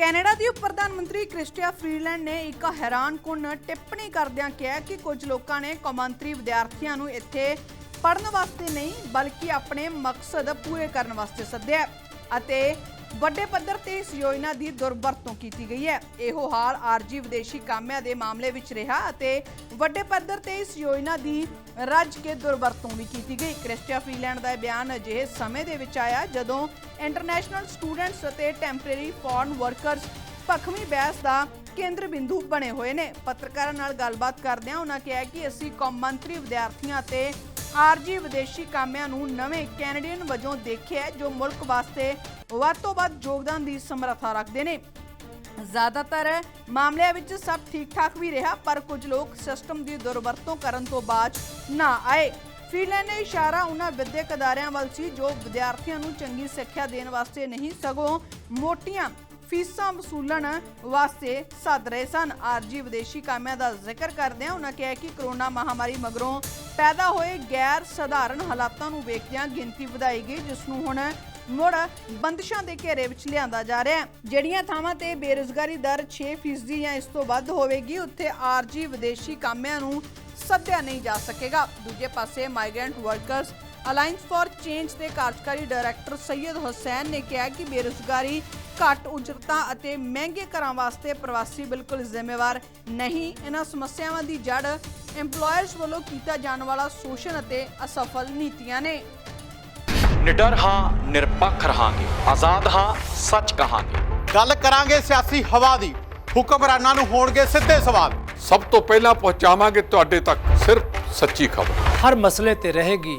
Canada ਦੀ ਉਪ ਪ੍ਰਧਾਨ ਮੰਤਰੀ Christy Freeland ਨੇ ਇੱਕ ਹੈਰਾਨਕੁਨ ਟਿੱਪਣੀ ਕਰਦਿਆਂ ਕਿਹਾ ਕਿ ਕੁਝ ਲੋਕਾਂ ਨੇ ਕੌਮਾਂਤਰੀ ਵਿਦਿਆਰਥੀਆਂ ਨੂੰ ਇੱਥੇ ਪੜ੍ਹਨ ਵਾਸਤੇ ਨਹੀਂ, ਬਲਕਿ ਆਪਣੇ ਮਕਸਦ ਪੂਰੇ ਕਰਨ ਵਾਸਤੇ ਸੱਦਿਆ ਅਤੇ ਵੱਡੇ ਪੱਧਰ ਤੇ ਇਸ ਯੋਜਨਾ ਦੀ ਦੁਰਵਰਤੋਂ ਕੀਤੀ ਗਈ ਹੈ। ਇਹੋ ਹਾਲ ਆਰਜੀ ਵਿਦੇਸ਼ੀ ਕਾਮਿਆਂ ਦੇ ਮਾਮਲੇ ਵਿੱਚ ਰਿਹਾ ਅਤੇ ਵੱਡੇ ਪੱਧਰ ਤੇ ਇਸ ਯੋਜਨਾ ਦੀ ਰੱਜ ਕੇ ਦੁਰਵਰਤੋਂ ਵੀ ਕੀਤੀ ਗਈ। ਕ੍ਰਿਸਟੀਆ ਫਰੀਲੈਂਡ ਦਾ ਬਿਆਨ ਅਜਿਹੇ ਸਮੇਂ ਦੇ ਵਿੱਚ ਆਇਆ ਜਦੋਂ ਇੰਟਰਨੈਸ਼ਨਲ ਸਟੂਡੈਂਟਸ ਅਤੇ ਟੈਂਪਰੇਰੀ ਫੋਰਨ ਵਰਕਰਸ ਭਖਵੀਂ ਬਹਿਸ ਦਾ ਕੇਂਦਰ ਬਿੰਦੂ ਬਣੇ ਹੋਏ ਨੇ। ਪੱਤਰਕਾਰਾਂ ਨਾਲ ਗੱਲਬਾਤ ਕਰਦਿਆਂ ਉਹਨਾਂ ਕਿਹਾ ਕਿ ਅਸੀਂ ਕੌਮਾਂਤਰੀ ਵਿਦਿਆਰਥੀਆਂ ਤੇ ਆਰਜੀ ਵਿਦੇਸ਼ੀ ਕਾਮਿਆਂ ਨੂੰ ਨਵੇਂ ਕੈਨੇਡੀਅਨ ਵਜੋਂ ਦੇਖਿਆ ਜੋ ਮੁਲਕ ਵਾਸਤੇ ਵੱਧ ਤੋਂ ਵੱਧ ਯੋਗਦਾਨ ਦੀ ਸਮਰੱਥਾ ਰੱਖਦੇ ਨੇ। ਜ਼ਿਆਦਾਤਰ ਮਾਮਲਿਆਂ ਵਿੱਚ ਸਭ ਠੀਕ-ਠਾਕ ਵੀ ਰਿਹਾ, ਪਰ ਕੁਝ ਲੋਕ ਸਿਸਟਮ ਦੀ ਦੁਰਵਰਤੋਂ ਕਰਨ ਤੋਂ ਬਾਅਦ ਨਾ ਆਏ। ਫੀਲੈਂਡ ਨੇ ਇਸ਼ਾਰਾ ਉਹਨਾਂ ਵਿਦਿਅਕ ਅਦਾਰਿਆਂ ਵੱਲ ਸੀ, ਜੋ ਵਿਦਿਆਰਥੀਆਂ ਨੂੰ ਚੰਗੀ ਸਿੱਖਿਆ ਦੇਣ ਵਾਸਤੇ ਨਹੀਂ, ਸਗੋਂ ਮੋਟੀਆਂ ਫੀਸਾਂ ਵਸੂਲਣ ਵਾਸਤੇ ਸੱਦ ਰਹੇ ਸਨ। ਆਰਜੀ ਵਿਦੇਸ਼ੀ ਕਾਮਿਆਂ ਦਾ ਜ਼ਿਕਰ ਕਰਦਿਆਂ ਉਹਨਾਂ ਕਿਹਾ ਕਿ ਕਰੋਨਾ ਮਹਾਮਾਰੀ ਮਗਰੋਂ ਪੈਦਾ ਹੋਏ ਗੈਰ ਸਧਾਰਨ ਹਾਲਾਤਾਂ ਨੂੰ ਵੇਖਦਿਆਂ ਗਿਣਤੀ ਵਧਾਈ ਗਈ, ਜਿਸ ਨੂੰ ਹੁਣ ਮੁੜ ਬੰਦਸ਼ਾਂ ਦੇ ਘੇਰੇ ਵਿੱਚ ਲਿਆਂਦਾ ਜਾ ਰਿਹਾ ਹੈ। ਜਿਹੜੀਆਂ ਥਾਵਾਂ ਤੇ ਬੇਰੁਜ਼ਗਾਰੀ ਦਰ 6% ਜਾਂ ਇਸ ਤੋਂ ਵੱਧ ਹੋਵੇਗੀ, ਉੱਥੇ ਆਰਜੀ ਵਿਦੇਸ਼ੀ ਕਾਮਿਆਂ ਨੂੰ ਸੱਦਿਆ ਨਹੀਂ ਜਾ ਸਕੇਗਾ। ਦੂਜੇ ਪਾਸੇ migrant workers alliance for change ਦੇ ਕਾਰਜਕਾਰੀ ਡਾਇਰੈਕਟਰ ਸੈਯਦ ਹੁਸੈਨ ਨੇ ਕਿਹਾ ਕਿ ਬੇਰੁਜ਼ਗਾਰੀ ਘੱਟ ਉਜਰਤਾਂ ਅਤੇ ਮਹਿੰਗੇ ਘਰਾਂ ਵਾਸਤੇ ਪ੍ਰਵਾਸੀ ਬਿਲਕੁਲ ਜ਼ਿੰਮੇਵਾਰ ਨਹੀਂ। ਇਹਨਾਂ ਸਮੱਸਿਆਵਾਂ ਦੀ ਜੜ EMPLOYERS ਵੱਲੋਂ ਕੀਤਾ ਜਾਣ ਵਾਲਾ ਸ਼ੋਸ਼ਣ ਅਤੇ ਅਸਫਲ ਨੀਤੀਆਂ ਨੇ। ਨਿਡਰ ਹਾਂ ਨਿਰਪੱਖ ਰਹਾਂਗੇ। ਆਜ਼ਾਦ ਹਾਂ ਸੱਚ ਕਹਾਂਗੇ। ਗੱਲ ਕਰਾਂਗੇ ਸਿਆਸੀ ਹਵਾ ਦੀ। ਹੁਕਮਰਾਨਾਂ ਨੂੰ ਹੋਣਗੇ ਸਿੱਧੇ ਸਵਾਲ। ਸਭ ਤੋਂ ਪਹਿਲਾਂ ਪਹੁੰਚਾਵਾਂਗੇ ਤੁਹਾਡੇ ਤੱਕ ਸਿਰਫ ਸੱਚੀ ਖਬਰ। ਹਰ ਮਸਲੇ ਤੇ ਰਹੇਗੀ